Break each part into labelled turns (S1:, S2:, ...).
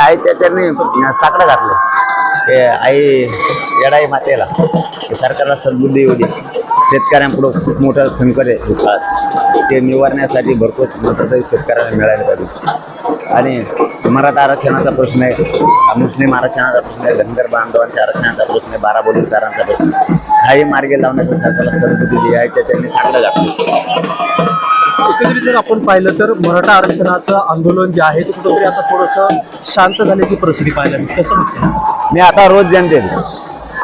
S1: आई त्याच्यानी साकडं घातलं. ते आई येडाई मातेला. सरकारला सद्बुद्धी येऊ दे शेतकऱ्यांपुढं खूप मोठं संकट आहे. दुष्काळात ते निवारण्यासाठी भरपूर मदत शेतकऱ्याला मिळायला पाहिजे. आणि मराठा आरक्षणाचा प्रश्न आहे. मुस्लिम आरक्षणाचा प्रश्न आहे. धनगर बांधवांच्या आरक्षणाचा प्रश्न आहे. बारा बलुतदारांचा प्रश्न आहे. काही मार्गे लावण्याचा सरकारला सद्बुद्धी दिली आहे. त्याच्यानी साकडं घातलं.
S2: एकंदरीत जर आपण पाहिलं तर मराठा आरक्षणाचं आंदोलन जे आहे ते कुठंतरी आता थोडंसं शांत झाल्याची परिस्थिती पाहायला मिळते. कसं म्हणते
S1: मी आता रोज जनते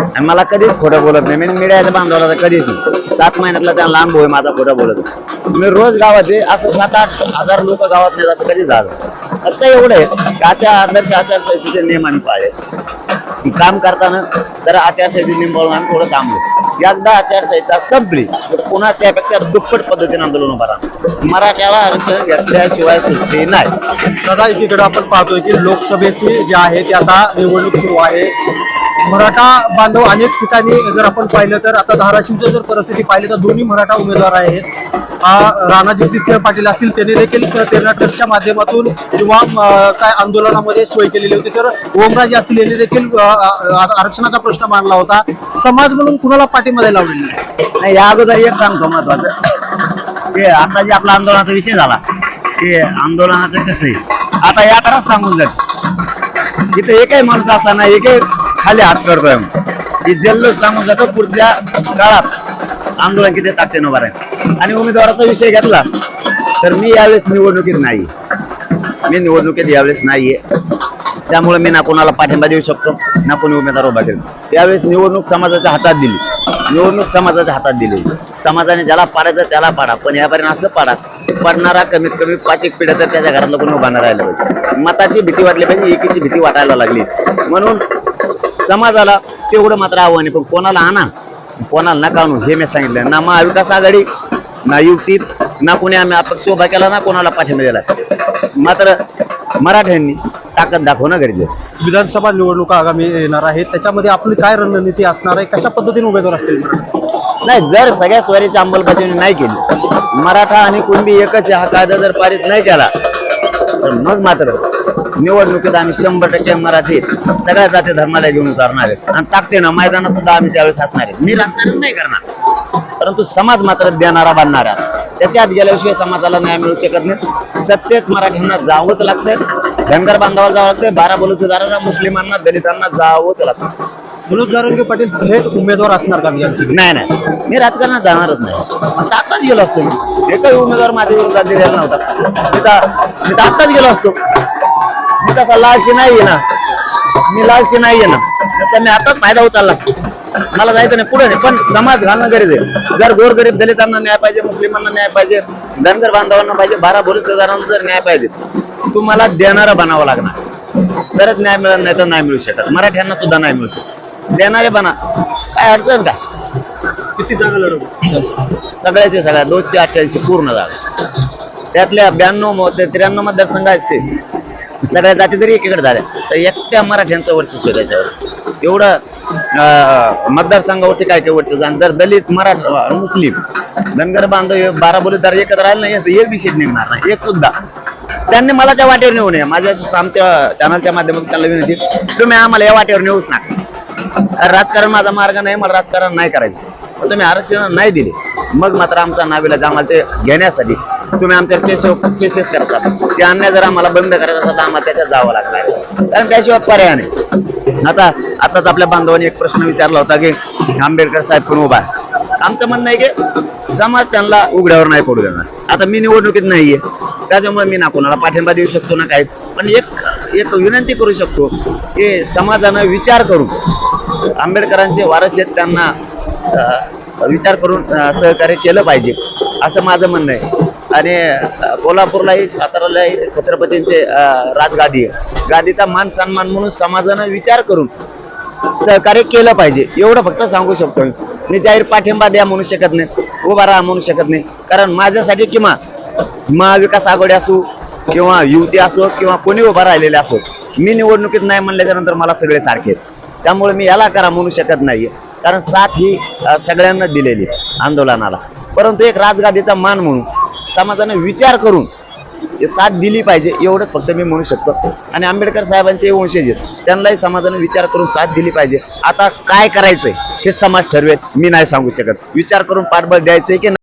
S1: आणि मला कधीच खोटं बोलत नाही. मी मीडियाच्या बांधवाला कधीच नाही. सात महिन्यातला त्या लांब होय माझा खोटं बोलत नाही. मी रोज गावात आहे असं सात आठ हजार लोक गावात नाही असं कधी झालं फक्त एवढं आहे की आचार आदर्श आचारसंहितेचे नियम आम्ही पाळले. काम करताना तर आचारसंहितेचे नियम पाळून आम्ही थोडं थांबलो यंदा आचारसंहिता संपली तर पुन्हा त्यापेक्षा दुप्पट पद्धतीने आंदोलन उभा राहणार. मराठ्याला आरक्षण घेतल्याशिवाय सुट्टी नाही.
S2: दादा एकीकडे आपण पाहतोय की लोकसभेची जी आहे ती आता निवडणूक सुरू आहे. मराठा बांधव अनेक ठिकाणी जर आपण पाहिलं तर आता धाराशिवची जर परिस्थिती पाहिली तर दोन्ही मराठा उमेदवार आहेत. राणा जगदीशसिंह पाटील असतील त्यांनी देखील तेरणा ट्रस्टच्या माध्यमातून किंवा काय आंदोलनामध्ये सोय केलेली होती. तर ओमराजे असतील यांनी देखील आरक्षणाचा प्रश्न मांडला होता. समाज म्हणून कुणाला पाठीमध्ये लावलेली
S1: नाही? या अगोदर एक सांगतो महत्वाचं. की आता जे आपला आंदोलनाचा विषय झाला ते आंदोलनाचं कसं आहे? आता या तरच सांगून जात इथं एकही माणूस असताना एकही खाली हात करतोय की जल्लोष सांगून जातो पुढच्या काळात आंदोलन किती ताकदीनं उभा राहील आणि उमेदवाराचा विषय घेतला तर मी यावेळेस निवडणुकीत नाही मी निवडणुकीत यावेळेस नाहीये. त्यामुळे मी ना कोणाला पाठिंबा देऊ शकतो ना कोणी उमेदवार उभा करेल. त्यावेळेस निवडणूक समाजाच्या हातात दिली. निवडणूक समाजाच्या हातात दिली. समाजाने ज्याला पाडायचं त्याला पाडा पण यापर्यंत असं पाडा पडणारा कमीत कमी पाच एक पिढ्या तर त्याच्या घरातलं कोणी उभा राहिलं पाहिजे. मताची भीती वाटली पाहिजे एकीची भीती वाटायला लागली. म्हणून समाजाला तेवढं मात्र आव्हान आहे पण कोणाला आणा कोणाला नका आणू हे मी सांगितलं ना महाविकास आघाडी ना युतीत ना कोणी आम्ही अपक्ष उभा केला ना कोणाला पाठिंबा दिला. मात्र मराठ्यांनी ताकद दाखवणं गरजेचं.
S2: विधानसभा निवडणुका आगामी येणार आहेत. त्याच्यामध्ये आपली काय रणनीती असणार आहे? कशा पद्धतीने उमेदवार असतील?
S1: नाही जर सगळ्या स्वारीची अंमलबजावणी नाही केली मराठा आणि कुणबी एकच आहे हा कायदा जर पारित नाही केला तर मग मात्र निवडणुकीत आम्ही शंभर टक्के मराठी सगळ्या जाती धर्माला घेऊन उतारणार आहेत. आणि ताकदीनं मैदानात सुद्धा आम्ही त्यावेळेस असणार आहे मी राजकारण नाही करणार. परंतु समाज मात्र देणारा बांधणारा त्याच्या आत गेल्याशिवाय समाजाला न्याय मिळू शकत नाही. सत्तेत मराठ्यांना जावंच लागतंय. धनगर बांधवाला जावं लागतंय. बारा बलुतेदारांना मुस्लिमांना दलितांना जावंच लागतं
S2: मनोज जारंगे पाटील थेट उमेदवार असणार का
S1: नाही नाही. मी राजकारणात जाणारच नाही. आता आताच गेलो असतो मी. एकही उमेदवार माझ्या विरोधात दिलेला नव्हता. मी तर मी तर आताच गेलो असतो. मी तसा लालची नाहीये ना. मी लालची नाहीये ना. त्याचा मी आताच फायदा उचलला. मला जायचं नाही. पुढे नाही. पण समाज घालणं गरजेचं आहे. जर गोरगरीब दलितांना न्याय पाहिजे मुस्लिमांना न्याय पाहिजे धनगर बांधवांना पाहिजे बारा बोलतेदारांना जर न्याय पाहिजे तुम्हाला देणारा बनावं लागणार. तरच न्याय मिळत नाही तर नाही मिळू शकत. मराठ्यांना सुद्धा नाही मिळू शकत. देणारे बना. काय अडचण का?
S2: किती जागा लढवू
S1: सगळ्याचे सगळ्या दोनशे अठ्ठ्याऐंशी पूर्ण जागा. त्यातल्या ब्याण्णव त्र्याण्णव मतदारसंघाचे सगळ्या जाती जरी एकीकडे झाल्या तर एकट्या मराठ्यांचं वर्चस्व त्याच्यावर. एवढं मतदारसंघावरती काय काय वर्चस्व आणि जर दलित मराठा मुस्लिम धनगर बांधव बारा बोलीदार एकत्र राहिले नाही एक विषय निघणार नाही. एक सुद्धा. त्यांनी मला त्या वाटेवर नेऊ नये. माझ्या आमच्या चॅनलच्या माध्यमातून त्यांना विनंती तुम्ही आम्हाला या वाटेवर नेऊच नका. राजकारण माझा मार्ग नाही मला राजकारण नाही करायचं. तुम्ही आरक्षण नाही दिले. मग मात्र आमचा नावीला जामाल ते घेण्यासाठी तुम्ही आमच्या केस केसेस करता ते अन्याय जर आम्हाला बंद करायचं असेल तर आम्हाला त्याच्यात जावं लागणार कारण त्याशिवाय पर्याय नाही. आता आताच आपल्या बांधवांनी एक प्रश्न विचारला होता की आंबेडकर साहेब पण उभा आहे? आमचं म्हणणं आहे की समाज त्यांना उघड्यावर नाही पडू देणार. आता मी निवडणुकीत नाहीये. त्याच्यामुळे मी ना कोणाला पाठिंबा देऊ शकतो ना काय पण एक एक विनंती करू शकतो की समाजानं विचार करून आंबेडकरांचे वारस आहेत त्यांना विचार करून सहकार्य केलं पाहिजे असं माझं म्हणणं आहे. आणि कोल्हापूरलाही सातारालाही छत्रपतींचे राजगादी आहे. गादीचा मान सन्मान म्हणून समाजानं विचार करून सहकार्य केलं पाहिजे. एवढं फक्त सांगू शकतो मी जाहीर पाठिंबा द्या म्हणू शकत नाही उभा राहा म्हणू शकत नाही. कारण माझ्यासाठी किंवा महाविकास आघाडी असो किंवा युवती असो किंवा कोणी उभा राहिलेले असो मी निवडणुकीत नाही म्हणल्याच्या नंतर मला सगळे सारखे आहेत. त्यामुळे मी याला करा म्हणू शकत नाहीये. कारण साथ ही सगळ्यांना दिलेली आहे आंदोलनाला. परंतु एक राजगादीचा मान म्हणून समाजाने विचार करून साथ दिली पाहिजे एवढंच फक्त मी म्हणू शकतो. आणि आंबेडकर साहेबांचे वंशज आहेत त्यांनाही समाजाने विचार करून साथ दिली पाहिजे. आता काय करायचंय हे समाज ठरवेल मी नाही सांगू शकत. विचार करून पाठबळ द्यायचंय की